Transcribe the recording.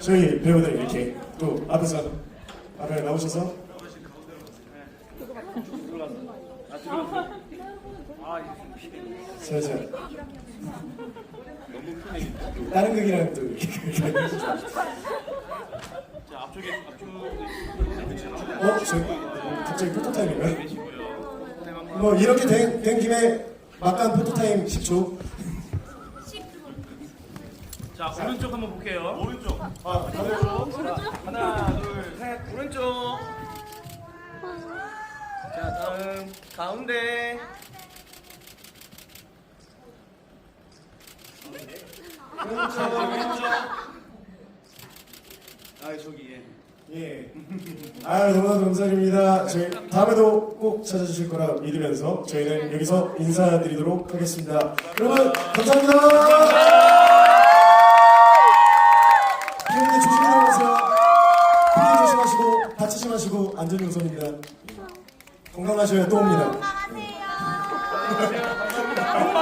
저희 배우들 이렇게 또 앞에서 앞에 나오셔서 자, 자. 다른 극이랑 또 이렇게 자 앞쪽에 앞쪽 어? 저 갑자기 포토타임인가요? 뭐 이렇게 된, 된 김에 막간 포토타임 10초 자 오른쪽 한번 볼게요. 오른쪽. 아, 다들 하나 둘 셋 오른쪽. 자 다음 가운데. 오른쪽 왼쪽. 아 저기 예. 예. 아, 너무나도 감사드립니다. 저희 다음에도 꼭 찾아주실 거라 믿으면서 저희는 여기서 인사드리도록 하겠습니다. 여러분, 감사합니다. 피디님 조심히 들어가세요. 피디 조심하시고, 다치지 마시고, 안전이 우선입니다. 건강하셔야 또 옵니다. 돈